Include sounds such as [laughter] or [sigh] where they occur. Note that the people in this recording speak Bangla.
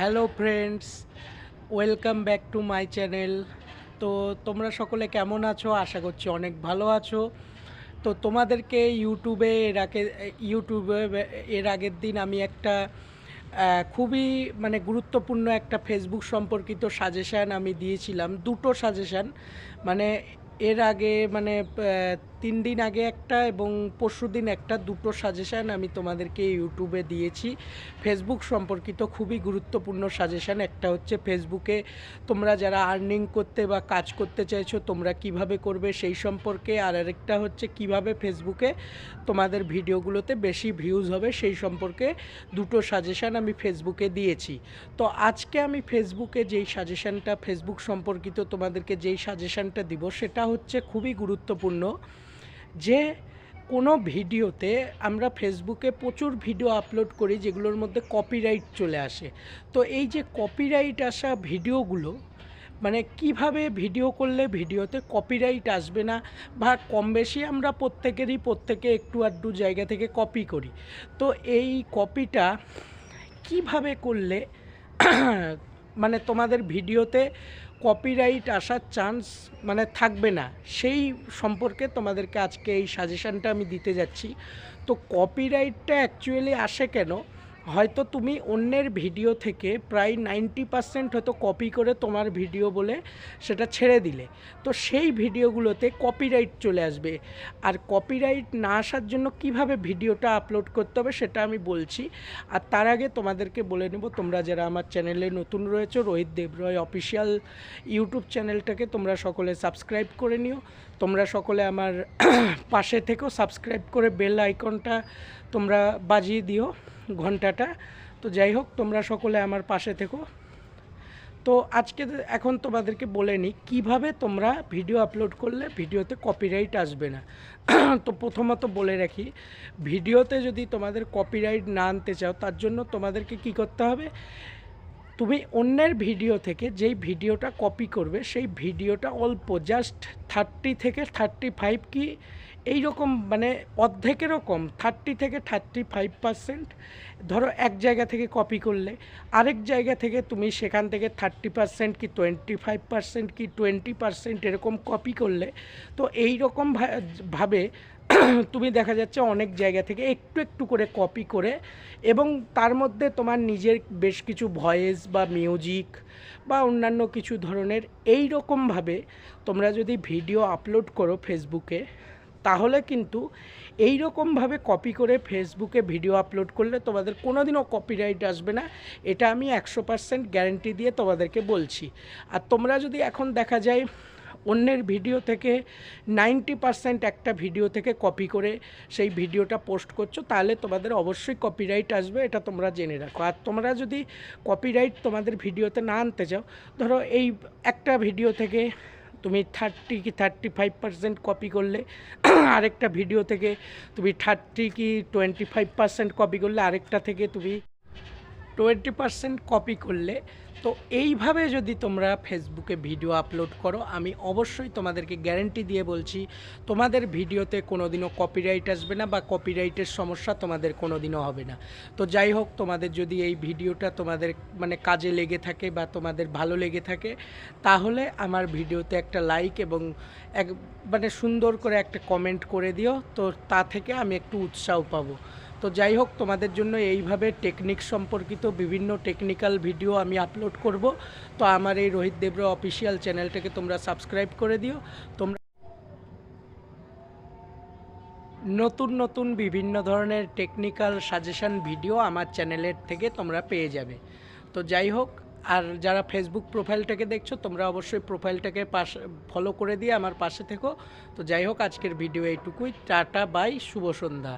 Hello friends welcome back to my channel তো তোমরা সকলে কেমন আছো? আশা করছি অনেক ভালো আছো। তো তোমাদেরকে ইউটিউবে এর আগে, ইউটিউবে এর আগের দিন আমি একটা খুবই মানে গুরুত্বপূর্ণ একটা ফেসবুক সম্পর্কিত সাজেশান আমি দিয়েছিলাম। দুটো সাজেশান মানে এর আগে মানে তিন দিন আগে একটা এবং পরশু দিন একটা দুটো সাজেশান আমি তোমাদেরকে ইউটিউবে দিয়েছি। ফেসবুক সম্পর্কিত খুবই গুরুত্বপূর্ণ সাজেশান একটা হচ্ছে ফেসবুকে তোমরা যারা আর্নিং করতে বা কাজ করতে চাইছো, তোমরা কীভাবে করবে সেই সম্পর্কে, আর আরেকটা হচ্ছে কীভাবে ফেসবুকে তোমাদের ভিডিওগুলোতে বেশি ভিউজ হবে সেই সম্পর্কে দুটো সাজেশান আমি ফেসবুকে দিয়েছি। তো আজকে আমি ফেসবুকে যেই সাজেশানটা ফেসবুক সম্পর্কিত তোমাদেরকে যেই সাজেশানটা দিব, সেটা হচ্ছে খুবই গুরুত্বপূর্ণ যে কোনো ভিডিওতে আমরা ফেসবুকে প্রচুর ভিডিও আপলোড করি যেগুলোর মধ্যে কপিরাইট চলে আসে। তো এই যে কপিরাইট আসা ভিডিওগুলো মানে কীভাবে ভিডিও করলে ভিডিওতে কপিরাইট আসবে না বা কম বেশি আমরা প্রত্যেকেরই প্রত্যেকে একটু আধটু জায়গা থেকে কপি করি। তো এই কপিটা কীভাবে করলে মানে তোমাদের ভিডিওতে কপিরাইট আসার চান্স মানে থাকবে না। সেই সম্পর্কে তোমাদেরকে আজকে এই সাজেশানটা আমি দিতে যাচ্ছি। তো কপিরাইটটা অ্যাকচুয়ালি আসে কেন? হয়তো তুমি অন্যের ভিডিও থেকে প্রায় নাইনটি পার্সেন্ট হয়তো কপি করে তোমার ভিডিও বলে সেটা ছেড়ে দিলে। তো সেই ভিডিওগুলোতে কপিরাইট চলে আসবে। আর কপিরাইট না আসার জন্য কীভাবে ভিডিওটা আপলোড করতে হবে সেটা আমি বলছি। আর তার আগে তোমাদেরকে বলে নেব, তোমরা যারা আমার চ্যানেলে নতুন রয়েছে, রোহিত দেবরয় অফিসিয়াল ইউটিউব চ্যানেলটাকে তোমরা সকলে সাবস্ক্রাইব করে নিও। তোমরা সকলে আমার [clears throat] পাশে থেকেও সাবস্ক্রাইব করে বেল আইকনটা তোমরা বাজিয়ে দিও। ঘন্টাটা। তো যাই হোক, তোমরা সকলে আমার পাশে থেকো। তো আজকে এখন তোমাদেরকে বলে নিই, কীভাবে তোমরা ভিডিও আপলোড করলে ভিডিওতে কপিরাইট আসবে না। [clears throat] তো প্রথমত বলে রাখি, ভিডিওতে যদি তোমাদের কপিরাইট না আনতে চাও, তার জন্য তোমাদেরকে কি করতে হবে? তুমি অন্যের ভিডিও থেকে যেই ভিডিওটা কপি করবে, সেই ভিডিওটা অল্প জাস্ট থার্টি থেকে থার্টি ফাইভ কি এই রকম মানে অর্ধেকেরও কম থার্টি থেকে থার্টি ফাইভ পার্সেন্ট ধরো এক জায়গা থেকে কপি করলে, আরেক জায়গা থেকে তুমি সেখান থেকে থার্টি পার্সেন্ট কি টোয়েন্টি ফাইভ পার্সেন্ট কি টোয়েন্টি পার্সেন্ট এরকম কপি করলে, তো এই রকম ভাবে [clears throat] তুমি দেখা যাচ্ছে অনেক জায়গা থেকে একটু একটু করে কপি করে এবং তার মধ্যে তোমার নিজের বেশ কিছু ভয়েস বা মিউজিক বা অন্যান্য কিছু ধরনের এই রকমভাবে তোমরা যদি ভিডিও আপলোড করো ফেসবুকে তাহলে কিন্তু এই রকমভাবে কপি করে ফেসবুকে ভিডিও আপলোড করলে তোমাদের কোনোদিনও কপিরাইট আসবে না। এটা আমি একশো পার্সেন্ট গ্যারেন্টি দিয়ে তোমাদেরকে বলছি। আর তোমরা যদি এখন দেখা যায় অন্যের ভিডিও থেকে নাইনটি পার্সেন্ট একটা ভিডিও থেকে কপি করে সেই ভিডিওটা পোস্ট করছ, তাহলে তোমাদের অবশ্যই কপিরাইট আসবে, এটা তোমরা জেনে রাখো। আর তোমরা যদি কপিরাইট তোমাদের ভিডিওতে না আনতে চাও, ধরো এই একটা ভিডিও থেকে তুমি থার্টি কি থার্টি ফাইভ পার্সেন্ট কপি করলে, আরেকটা ভিডিও থেকে তুমি থার্টি কি টোয়েন্টি ফাইভ পার্সেন্ট কপি করলে, আরেকটা থেকে তুমি টোয়েন্টি পার্সেন্ট কপি করলে তো এইভাবে যদি তোমরা ফেসবুকে ভিডিও আপলোড করো, আমি অবশ্যই তোমাদেরকে গ্যারেন্টি দিয়ে বলছি, তোমাদের ভিডিওতে কোনোদিনও কপিরাইট আসবে না বা কপিরাইটের সমস্যা তোমাদের কোনোদিনও হবে না। তো যাই হোক, তোমাদের যদি এই ভিডিওটা তোমাদের মানে কাজে লেগে থাকে বা তোমাদের ভালো লেগে থাকে, তাহলে আমার ভিডিওতে একটা লাইক এবং এক মানে সুন্দর করে একটা কমেন্ট করে দিও, তো তা থেকে আমি একটু উৎসাহ পাবো। তো যাই হোক, তোমাদের জন্য এইভাবে টেকনিক সম্পর্কিত বিভিন্ন টেকনিক্যাল ভিডিও আমি আপলোড করব। তো আমার এই রোহিত দেবরা অফিসিয়াল চ্যানেলটাকে তোমরা সাবস্ক্রাইব করে দিও। তোমরা নতুন নতুন বিভিন্ন ধরনের টেকনিক্যাল সাজেশন ভিডিও আমার চ্যানেলের থেকে তোমরা পেয়ে যাবে। তো যাই হোক, আর যারা ফেসবুক প্রোফাইলটাকে দেখছ, তোমরা অবশ্যই প্রোফাইলটাকে পাশ ফলো করে দিয়ে আমার পাশে থেকো। তো যাই হোক, আজকের ভিডিও এইটুকুই। টাটা বাই শুভ সন্ধ্যা।